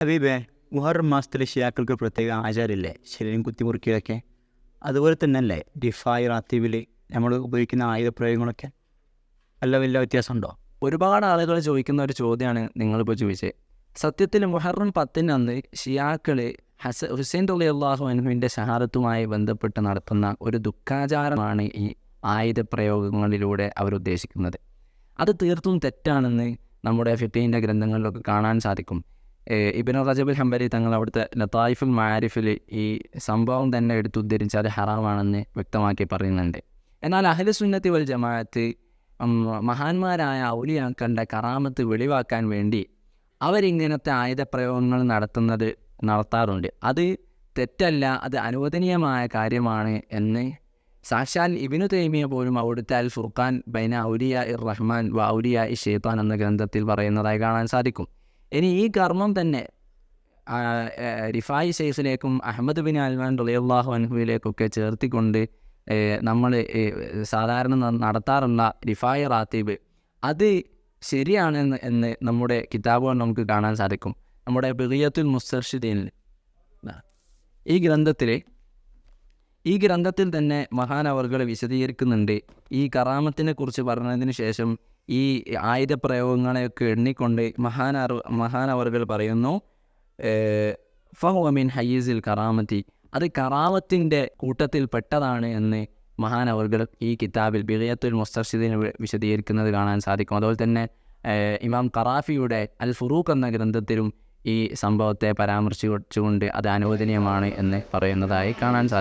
ഹബീബേ മുഹറം മാസത്തിലെ ഷിയാക്കൾക്ക് പ്രത്യേക ആചാരമില്ലേ? ശരീരം കുത്തിമുറുക്കിയൊക്കെ അതുപോലെ തന്നെ അല്ലേ ഡിഫായി നമ്മൾ ഉപയോഗിക്കുന്ന ആയുധപ്രയോഗങ്ങളൊക്കെ? അല്ല വല്ല വ്യത്യാസമുണ്ടോ? ഒരുപാട് ആളുകൾ ചോദിക്കുന്ന ഒരു ചോദ്യമാണ് നിങ്ങളിപ്പോൾ ചോദിച്ചത്. സത്യത്തിൽ മുഹറം പത്തിന് അന്ന് ഷിയാക്കൾ ഹസ ഹുസൈൻ തുള്ളി അള്ളാഹു അനുവിന്റെ ഷഹാദത്തുമായി ബന്ധപ്പെട്ട് നടത്തുന്ന ഒരു ദുഃഖാചാരമാണ് ഈ ആയുധപ്രയോഗങ്ങളിലൂടെ അവരുദ്ദേശിക്കുന്നത് അത് തീർത്തും തെറ്റാണെന്ന് നമ്മുടെ ഫിഫീന്റെ ഗ്രന്ഥങ്ങളിലൊക്കെ കാണാൻ സാധിക്കും. ഇബ്നു റജബുൽ ഹംബലി തങ്ങൾ അവിടുത്തെ ലത്തായിഫുൽ മാരിഫിൽ ഈ സംഭവം തന്നെ എടുത്തുദ്ധരിച്ച് അത് ഹറാമാണെന്ന് വ്യക്തമാക്കി പറയുന്നുണ്ട്. എന്നാൽ അഹ്ലു സുന്നത്തി വൽ ജമാഅത്ത് മഹാന്മാരായ ഔലിയാക്കളുടെ കറാമത്ത് വെളിവാക്കാൻ വേണ്ടി അവരിങ്ങനത്തെ ആയുധപ്രയോഗങ്ങൾ നടത്തുന്നത് നടത്താറുണ്ട്. അത് തെറ്റല്ല അത് അനുവദനീയമായ കാര്യമാണ് എന്ന് സാക്ഷാൽ ഇബിനു തൈമിയ പോലും അവിടുത്തെ അൽ ഫുർഖാൻ ബൈന ഔലിയ ഇർ റഹ്മാൻ വ ഔലിയ ഇ ഷെയ്ത്താൻ എന്ന ഗ്രന്ഥത്തിൽ പറയുന്നതായി കാണാൻ സാധിക്കും. ഇനി ഈ കർമ്മം തന്നെ റിഫായി ഷെയ്ഖിലേക്കും അഹമ്മദ് ബിൻ അൽമാൻ റളിയല്ലാഹു അൻഹുവിലേക്കൊക്കെ ചേർത്തിക്കൊണ്ട് നമ്മൾ സാധാരണ നടത്താറുള്ള റിഫായി റാത്തീബ് അത് ശരിയാണെന്ന് എന്ന് നമ്മുടെ കിതാബുകൾ നമുക്ക് കാണാൻ സാധിക്കും. നമ്മുടെ ബിറിയത്തുൽ മുസ്തർഷിദീനിൽ. ഈ ഗ്രന്ഥത്തിൽ ഈ ഗ്രന്ഥത്തിൽ തന്നെ മഹാനവർകൾ വിശദീകരിക്കുന്നുണ്ട്. ഈ കറാമത്തിനെ കുറിച്ച് പറഞ്ഞതിന് ശേഷം ഈ ആയുധപ്രയോഗങ്ങളെയൊക്കെ എണ്ണിക്കൊണ്ട് മഹാനാർ മഹാനവറുകൾ പറയുന്നു ഫഹുവമിൻ ഹയ്യീസിൽ കറാമത്തി. അത് കറാമത്തിന്റെ കൂട്ടത്തിൽ പെട്ടതാണ് എന്ന് മഹാനവറുകൾ ഈ കിതാബിൽ ബിറിയത്തുൽ മുസ്തർഷിദിനെ വിശദീകരിക്കുന്നത് കാണാൻ സാധിക്കും. അതുപോലെ തന്നെ ഇമാം ഖറാഫിയുടെ അൽ ഫുറൂഖ് എന്ന ഗ്രന്ഥത്തിലും ഈ സംഭവത്തെ പരാമർശിച്ചുകൊണ്ട് അത് അനുവദനീയമാണ് എന്ന് പറയുന്നതായി കാണാൻ സാധിക്കും.